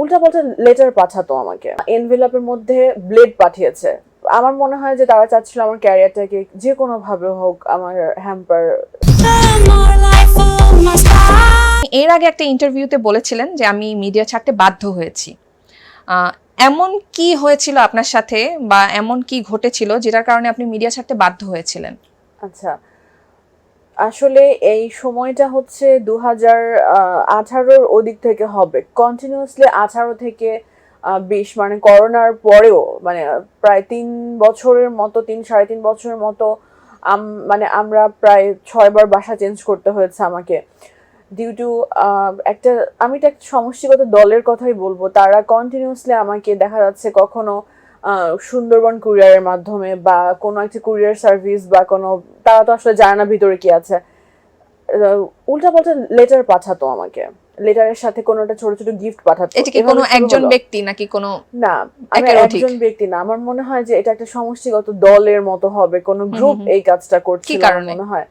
উল্টা পাল্টা লেটার পাঠাতো আমাকে। এনভেলপের মধ্যে ব্লেড পাঠিয়েছে। আমার মনে হয় যে তারা চাচ্ছিল আমার ক্যারিয়ারটাকে যে কোনো ভাবে হোক আমার হ্যাম্পার এর আগে একটা ইন্টারভিউতে বলেছিলেন যে আমি মিডিয়া ছাড়তে বাধ্য হয়েছি। এমন কি হয়েছিল আপনার সাথে বা এমন কি ঘটেছিল যেটার কারণে আপনি মিডিয়া ছাড়তে বাধ্য হয়েছিলেন? আচ্ছা আসলে এই সময়টা হচ্ছে দু হাজার আঠারোর ওদিক থেকে হবে। কন্টিনিউয়াসলি আঠারো থেকে বিশ মানে করোনার পরেও মানে প্রায় তিন বছরের মতো, তিন, সাড়ে তিন বছরের মতো মানে আমরা প্রায় ছয়বার বাসা চেঞ্জ করতে হয়েছে আমাকে। ডিউ টু একটা, আমি একটা সমষ্টিগত দলের কথাই বলব। তারা কন্টিনিউয়াসলি আমাকে দেখা যাচ্ছে কখনো সুন্দরবন কুরিয়ারের মাধ্যমে বা কোনো একটা কুরিয়ার সার্ভিস বা কোনো তারা তো আসলে জানে না ভিতরে কি আছে। উল্টা পাল্টা লেটার পাঠাতো আমাকে। লেটারের সাথে কোনো একটা ছোট ছোট গিফট পাঠাতো। এটা কি কোনো একজন ব্যক্তি নাকি কোনো না আমি একজন ব্যক্তি না। আমার মনে হয় যে এটা একটা সমষ্টিগত দলের মতো হবে। কোনো গ্রুপ এই কাজটা করছিল? মনে হয়।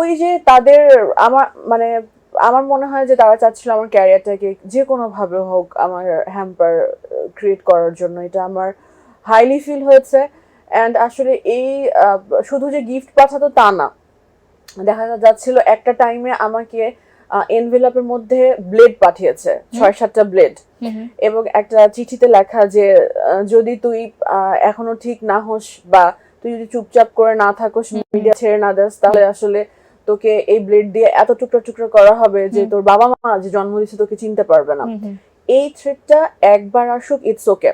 ওই যে তাদের আমার মানে আমার মনে হয় যে তারা চাচ্ছিল আমার ক্যারিয়ারটাকে যে কোনো ভাবে হোক আমার হ্যাম্পার ক্রিয়েট করার জন্য। এটা আমার হাইলি ফিল হয়েছে। অ্যান্ড আসলে এই শুধু যে গিফট পাঠাতো তা না। দেখা যাচ্ছিল একটা টাইমে আমাকে এনভেলপের মধ্যে ব্লেড পাঠিয়েছে। ছয় সাতটা ব্লেড এবং একটা চিঠিতে লেখা যে যদি তুই এখনও ঠিক না হোস বা তুই যদি চুপচাপ করে না থাকোস মিডিয়া ছেড়ে না দাস তাহলে আসলে তোকে এই ব্লেড দিয়ে এত টুকরা টুকরা করা হবে যে তোর বাবা মা যে জন্ম দিচ্ছে তোকে চিনতে পারবে না। এই থ্রেডটা একবার আসুক ইটস ওকে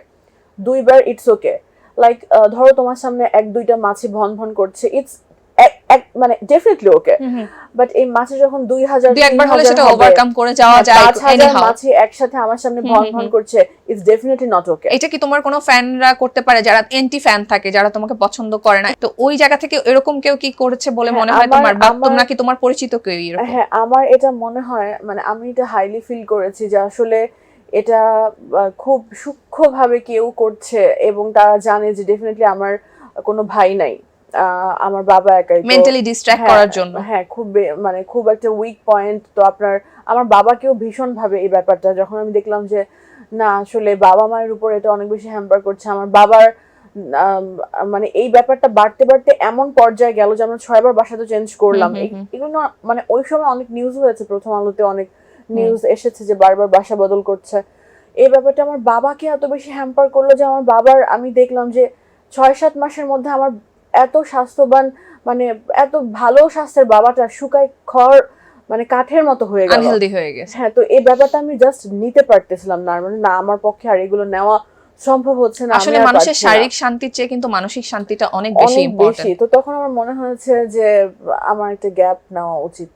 দুইবার ইটস ওকে লাইক ধরো তোমার সামনে এক দুইটা মাছি ভন ভন করছে ইটস মানে ডেফিনেটলি ওকে বাট এই মাছি যখন দুই হাজার দুই একবার হলে সেটা ওভারকাম করে যাওয়া যায় মাছি একসাথে আমার সামনে ভন ভন করছে ডেফিনেটলি নট ওকে এটা কি তোমার কোনো ফ্যানরা করতে পারে? যারা এন্টি ফ্যান থাকে যারা তোমাকে পছন্দ করে না। তো ওই জায়গা থেকে এরকম কেউ কি করেছে বলে হ্যাঁ, মনে হয় তোমার? বা তোমরা কি তোমার পরিচিত কেউ এরকম? হ্যাঁ আমার এটা মনে হয় মানে আমি এটা হাইলি ফিল করেছি যে আসলে এটা খুব সূক্ষ্মভাবে কেউ করছে এবং তারা জানে যে ডেফিনেটলি আমার কোনো ভাই নাই। আমার বাবা একাই মেন্টালি ডিস্ট্রাক্ট হ্যাঁ, করার জন্য। হ্যাঁ খুব মানে খুব একটা উইক পয়েন্ট তো আপনার আমার বাবাকেও ভীষণ ভাবে এই ব্যাপারটা যখন আমি দেখলাম যে না আসলে বাবা মায়ের উপর এটা অনেক বেশি হ্যাম্পার করছে আমার বাবার মানে এই ব্যাপারটা বাড়তে বাড়তে এমন পর্যায়ে গেল যে আমরা ছয়বার বাসা তো চেঞ্জ করলাম। এগুলো মানে ওই সময় অনেক নিউজ হয়েছে প্রথম আলোতে অনেক নিউজ এসেছে যে বারবার বাসা বদল করছে। এই ব্যাপারটা আমার বাবাকে এত বেশি হ্যাম্পার করল যে আমার বাবার আমি দেখলাম যে ছয় সাত মাসের মধ্যে আমার এত স্বাস্থ্যবান মানে এত ভালো স্বাস্থ্যের বাবাটা শুকায় খড় মানে কাঠের মতো হয়ে গেল। আনহেলদি হয়ে গেছে। হ্যাঁ তো এই ব্যাপারটা আমি জাস্ট নিতে পারতেছিলাম না। মানে না আমার পক্ষে আর এগুলো নেওয়া সম্ভব হচ্ছে না আসলে মানুষের শারীরিক শান্তির চেয়ে কিন্তু মানসিক শান্তিটা অনেক বেশি অনেক বেশি। ইম্পর্টেন্ট তো তখন আমার মনে হয়েছে যে আমার একটা গ্যাপ নেওয়া উচিত।